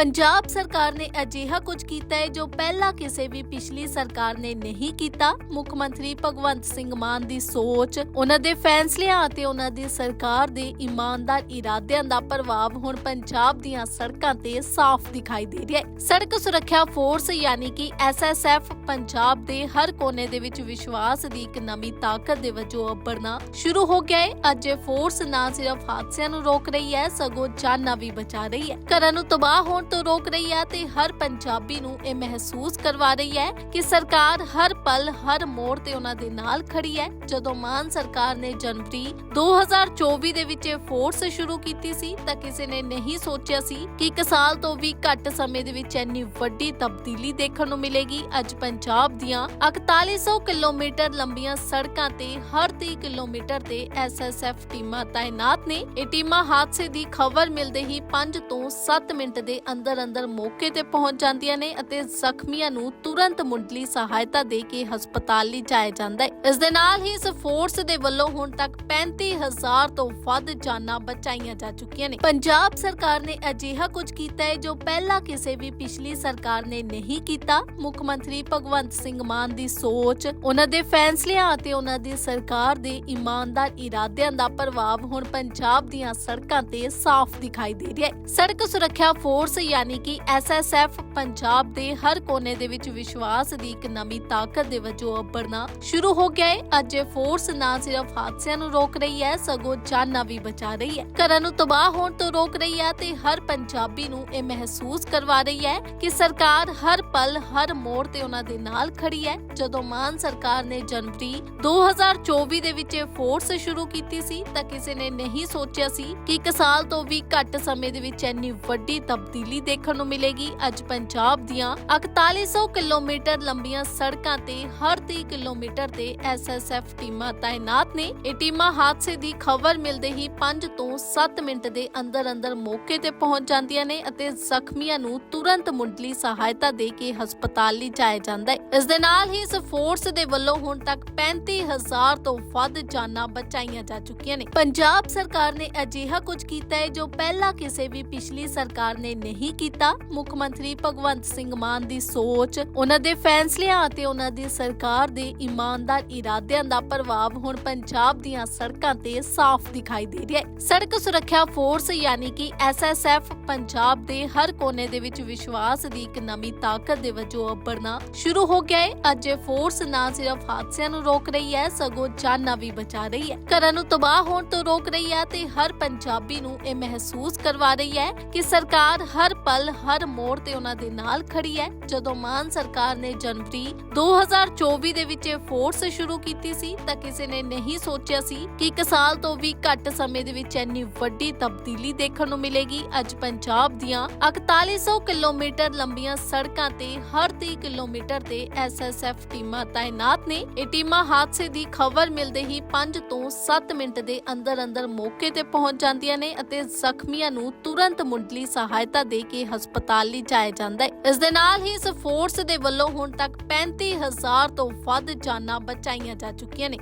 ਪੰਜਾਬ ਸਰਕਾਰ ਨੇ ਅਜਿਹਾ ਕੁਝ ਕੀਤਾ ਹੈ ਜੋ ਪਹਿਲਾਂ ਕਿਸੇ ਵੀ ਪਿਛਲੀ ਸਰਕਾਰ ਨੇ ਨਹੀਂ ਕੀਤਾ। ਮੁੱਖ ਮੰਤਰੀ ਭਗਵੰਤ ਸਿੰਘ ਮਾਨ ਦੀ ਸੋਚ, ਉਹਨਾਂ ਦੇ ਫੈਸਲਿਆਂ ਅਤੇ ਉਹਨਾਂ ਦੀ ਸਰਕਾਰ ਦੇ ਇਮਾਨਦਾਰ ਇਰਾਦਿਆਂ ਦਾ ਪ੍ਰਭਾਵ ਹੁਣ ਪੰਜਾਬ ਦੀਆਂ ਸੜਕਾਂ ਤੇ ਸਾਫ਼ ਦਿਖਾਈ ਦੇ ਰਿਹਾ ਹੈ। ਸੜਕ ਸੁਰੱਖਿਆ ਫੋਰਸ ਯਾਨੀ ਕਿ ਐਸਐਸਐਫ ਪੰਜਾਬ ਦੇ ਹਰ ਕੋਨੇ ਦੇ ਵਿੱਚ ਵਿਸ਼ਵਾਸ ਦੀ ਇੱਕ ਨਵੀਂ ਤਾਕਤ ਦੇ ਵਜੋਂ ਉੱਭਰਨਾ ਸ਼ੁਰੂ ਹੋ ਗਿਆ ਹੈ। ਅੱਜ ਇਹ ਫੋਰਸ ਨਾ ਸਿਰਫ ਹਾਦਸਿਆਂ ਨੂੰ ਰੋਕ ਰਹੀ ਹੈ, ਸਗੋਂ ਜਾਨਾਂ ਵੀ ਬਚਾ ਰਹੀ ਹੈ। ਘਰਾਂ ਨੂੰ ਤਬਾਹ ਹੋਣ ਤੋਂ ਰੋਕ ਰਹੀ ਹੈ ਤੇ ਹਰ ਪੰਜਾਬੀ ਨੂੰ ਇਹ ਮਹਿਸੂਸ ਕਰਵਾ ਰਹੀ ਹੈ ਕਿ ਸਰਕਾਰ ਹਰ ਪਲ, ਹਰ ਮੋੜ ਤੇ ਉਹਨਾਂ ਦੇ ਨਾਲ ਖੜੀ ਹੈ। ਜਦੋਂ ਮਾਨ ਸਰਕਾਰ ਨੇ ਜਨਵਰੀ 2024 ਦੇ ਵਿੱਚ ਇਹ ਫੋਰਸ ਸ਼ੁਰੂ ਕੀਤੀ ਸੀ, ਤਾਂ ਕਿਸੇ ਨੇ ਨਹੀਂ ਸੋਚਿਆ ਸੀ ਕਿ ਇੱਕ ਸਾਲ ਤੋਂ ਵੀ ਘੱਟ ਸਮੇਂ ਦੇ ਵਿੱਚ ਇੰਨੀ ਵੱਡੀ ਤਬਦੀਲੀ ਦੇਖਣ ਨੂੰ ਮਿਲੇਗੀ। ਅੱਜ ਪੰਜਾਬ ਦੀਆਂ 4100 ਕਿਲੋਮੀਟਰ ਲੰਬੀਆਂ ਸੜਕਾਂ ਤੇ, ਹਰ 30 ਕਿਲੋਮੀਟਰ ਤੇ ਐਸਐਸਐਫ ਟੀਮਾਂ ਤਾਇਨਾਤ ਨੇ। ਇਹ ਟੀਮਾਂ ਹਾਦਸੇ ਦੀ ਖਬਰ ਮਿਲਦੇ ਹੀ 5 ਤੋਂ 7 ਮਿੰਟ ਦੇ ਅੰਦਰ ਅੰਦਰ ਮੌਕੇ ਤੇ ਪਹੁੰਚ ਜਾਂਦੀਆਂ ਨੇ ਅਤੇ ਜ਼ਖਮੀਆਂ ਨੂੰ ਤੁਰੰਤ ਮੁੱਢਲੀ ਸਹਾਇਤਾ ਦੇ ਕੇ ਹਸਪਤਾਲ ਲਿਜਾਇਆ ਜਾਂਦਾ ਹੈ। ਇਸ ਦੇ ਨਾਲ ਹੀ ਇਸ ਫੋਰਸ ਦੇ ਵੱਲੋਂ ਹੁਣ ਤੱਕ 35000 ਤੋਂ ਵੱਧ ਜਾਨਾਂ ਬਚਾਈਆਂ ਜਾ ਚੁੱਕੀਆਂ ਨੇ। ਪੰਜਾਬ ਸਰਕਾਰ ਨੇ ਅਜਿਹਾ ਕੁਝ ਕੀਤਾ ਹੈ ਜੋ ਪਹਿਲਾਂ ਕਿਸੇ ਵੀ ਪਿਛਲੀ ਸਰਕਾਰ ਨੇ ਨਹੀਂ ਕੀਤਾ। ਮੁੱਖ ਮੰਤਰੀ ਭਗਵੰਤ ਸਿੰਘ ਮਾਨ ਦੀ ਸੋਚ, ਉਹਨਾਂ ਦੇ ਫੈਸਲਿਆਂ ਅਤੇ ਉਹਨਾਂ ਦੀ ਸਰਕਾਰ ਦੇ ਇਮਾਨਦਾਰ ਇਰਾਦਿਆਂ ਦਾ ਪ੍ਰਭਾਵ ਹੁਣ ਪੰਜਾਬ ਦੀਆਂ ਸੜਕਾਂ ਤੇ ਸਾਫ਼ ਦਿਖਾਈ ਦੇ ਰਿਹਾ ਹੈ। ਸੜਕ ਸੁਰੱਖਿਆ ਫੋਰਸ ਯਾਨੀ ਕਿ ਐਸਐਸਐਫ ਪੰਜਾਬ ਦੇ ਹਰ ਕੋਨੇ ਦੇ ਵਿੱਚ ਵਿਸ਼ਵਾਸ ਦੀ ਇੱਕ ਨਵੀਂ ਤਾਕਤ ਦੇ ਵਜੋਂ ਉੱਭਰਨਾ ਸ਼ੁਰੂ ਹੋ ਗਿਆ ਹੈ ਅੱਜ ਇਹ ਫੋਰਸ ਨਾ ਸਿਰਫ ਹਾਦਸਿਆਂ ਨੂੰ ਰੋਕ ਰਹੀ ਹੈ, ਸਗੋਂ ਜਾਨਾਂ ਵੀ ਬਚਾ ਰਹੀ ਹੈ। ਘਰਾਂ ਨੂੰ ਤਬਾਹ ਹੋਣ ਤੋਂ ਰੋਕ ਰਹੀ ਹੈ ਤੇ ਹਰ ਪੰਜਾਬੀ ਨੂੰ ਇਹ ਮਹਿਸੂਸ ਕਰਵਾ ਰਹੀ ਹੈ ਕਿ ਸਰਕਾਰ ਹਰ ਪਲ, ਹਰ ਮੋੜ ਤੇ ਉਹਨਾਂ ਦੇ ਨਾਲ ਖੜੀ ਹੈ। ਜਦੋਂ ਮਾਨ ਸਰਕਾਰ ਨੇ ਜਨਵਰੀ 2024 ਦੇ ਵਿੱਚ ਇਹ ਫੋਰਸ ਸ਼ੁਰੂ ਕੀਤੀ ਸੀ, ਤਾਂ ਕਿਸੇ ਨੇ ਨਹੀਂ ਸੋਚਿਆ ਸੀ ਕਿ ਇੱਕ ਸਾਲ ਤੋਂ ਵੀ ਘੱਟ ਸਮੇਂ ਦੇ ਵਿੱਚ ਇੰਨੀ ਵੱਡੀ ਤਬਦੀਲੀ ਦੇਖਣ ਨੂੰ ਮਿਲੇਗੀ। ਅੱਜ ਪੰਜਾਬ ਦੀਆਂ 4100 ਕਿਲੋਮੀਟਰ ਲੰਬੀਆਂ ਸੜਕਾਂ ਤੇ ਹਰ 30 ਕਿਲੋਮੀਟਰ ਤੇ ਐਸਐਸਐਫ ਟੀਮਾਂ ਤਾਇਨਾਤ ਨੇ। ਇਹ ਟੀਮਾਂ ਹਾਦਸੇ ਦੀ ਖਬਰ ਮਿਲਦੇ ਹੀ 5 ਤੋਂ 7 ਮਿੰਟ ਦੇ ਅੰਦਰ ਅੰਦਰ ਮੌਕੇ ਤੇ ਪਹੁੰਚ ਜਾਂਦੀਆਂ ਨੇ ਅਤੇ ਜ਼ਖਮੀਆਂ ਨੂੰ ਤੁਰੰਤ ਮੁੱਢਲੀ ਸਹਾਇਤਾ ਦੇ ਕੇ ਹਸਪਤਾਲ ਲਿਜਾਇਆ ਜਾਂਦਾ ਹੈ। ਇਸ ਦੇ ਨਾਲ ਹੀ ਇਸ ਫੋਰਸ ਦੇ ਵੱਲੋਂ ਹੁਣ ਤੱਕ 35000 ਤੋਂ ਵੱਧ ਜਾਨਾਂ ਬਚਾਈਆਂ ਜਾ ਚੁੱਕੀਆਂ ਨੇ। ਪੰਜਾਬ ਸਰਕਾਰ ਨੇ ਅਜਿਹਾ ਕੁਝ ਕੀਤਾ ਹੈ ਜੋ ਪਹਿਲਾਂ ਕਿਸੇ ਵੀ ਪਿਛਲੀ ਸਰਕਾਰ ਨੇ ਨਹੀਂ ਕੀਤਾ। ਮੁੱਖ ਮੰਤਰੀ ਭਗਵੰਤ ਸਿੰਘ ਮਾਨ ਦੀ ਸੋਚ, ਉਹਨਾਂ ਦੇ ਫੈਸਲਿਆਂ ਅਤੇ ਉਹਨਾਂ ਦੀ ਸਰਕਾਰ ਦੇ ਇਮਾਨਦਾਰ ਇਰਾਦਿਆਂ ਦਾ ਪ੍ਰਭਾਵ ਹੁਣ ਪੰਜਾਬ ਦੀਆਂ ਸੜਕਾਂ ਤੇ ਸਾਫ਼ ਦਿਖਾਈ ਦੇ ਰਿਹਾ ਹੈ। ਸੜਕ ਸੁਰੱਖਿਆ ਫੋਰਸ ਯਾਨੀ ਕਿ ਐਸਐਸਐਫ ਪੰਜਾਬ ਦੇ ਹਰ ਕੋਨੇ ਦੇ ਵਿੱਚ ਵਿਸ਼ਵਾਸ ਦੀ ਇੱਕ ਨਵੀਂ ਤਾਕਤ ਦੇ ਵਜੋਂ ਉੱਭਰਨਾ ਸ਼ੁਰੂ ਹੋ ਗਿਆ ਹੈ। ਅੱਜ ਇਹ ਫੋਰਸ ਨਾ ਸਿਰਫ ਹਾਦਸਿਆਂ ਨੂੰ ਰੋਕ ਰਹੀ ਹੈ, ਸਗੋਂ ਜਾਨਾਂ ਵੀ ਬਚਾ ਰਹੀ ਹੈ। ਘਰਾਂ ਨੂੰ ਤਬਾਹ ਹੋਣ ਤੋਂ ਰੋਕ ਰਹੀ ਹੈ ਤੇ ਹਰ ਪੰਜਾਬੀ ਨੂੰ ਇਹ ਮਹਿਸੂਸ ਕਰਵਾ ਰਹੀ ਹੈ ਕਿ ਸਰਕਾਰ ਹਰ ਪਲ, ਹਰ ਮੋੜ ਤੇ ਉਹਨਾਂ ਦੇ ਨਾਲ ਖੜੀ ਹੈ। ਜਦੋਂ ਮਾਨ ਸਰਕਾਰ ਨੇ ਜਨਵਰੀ 2024 ਦੇ ਵਿੱਚ ਇਹ ਫੋਰਸ ਸ਼ੁਰੂ ਕੀਤੀ ਸੀ, ਤਾਂ ਕਿਸੇ ਨੇ ਨਹੀਂ ਸੋਚਿਆ ਸੀ ਕਿ ਇੱਕ ਸਾਲ ਤੋਂ ਵੀ ਘੱਟ ਸਮੇਂ ਦੇ ਵਿੱਚ ਇੰਨੀ ਵੱਡੀ ਤਬਦੀਲੀ ਦੇਖਣ ਨੂੰ ਮਿਲੇਗੀ। ਅੱਜ ਪੰਜਾਬ ਦੀਆਂ 4100 ਕਿਲੋਮੀਟਰ ਲੰਬੀਆਂ ਸੜਕਾਂ ਤੇ, ਹਰ 30 ਕਿਲੋਮੀਟਰ ਤੇ ਐਸਐਸਐਫ ਟੀਮਾਂ ਤਾਇਨਾਤ ਨੇ। ਇਹ ਟੀਮਾਂ ਹਾਦਸੇ ਦੀ ਖਬਰ ਮਿਲਦੇ ਹੀ 5 ਤੋਂ 7 ਮਿੰਟ ਦੇ ਅੰਦਰ ਅੰਦਰ ਮੌਕੇ ਤੇ ਪਹੁੰਚ ਜਾਂਦੀਆਂ ਨੇ ਅਤੇ ਜ਼ਖਮੀਆਂ ਨੂੰ ਤੁਰੰਤ ਮੁੱਢਲੀ ਸਹਾਇਤਾ ਦੇ ਕੇ ਹਸਪਤਾਲ ਲਈ ਜਾਇਆ ਜਾਂਦਾ ਹੈ। ਇਸ ਦੇ ਨਾਲ ਹੀ ਇਸ ਫੋਰਸ ਦੇ ਵੱਲੋਂ ਹੁਣ ਤੱਕ 35000 ਤੋਂ ਵੱਧ ਜਾਨਾਂ ਬਚਾਈਆਂ ਜਾ ਚੁੱਕੀਆਂ ਨੇ।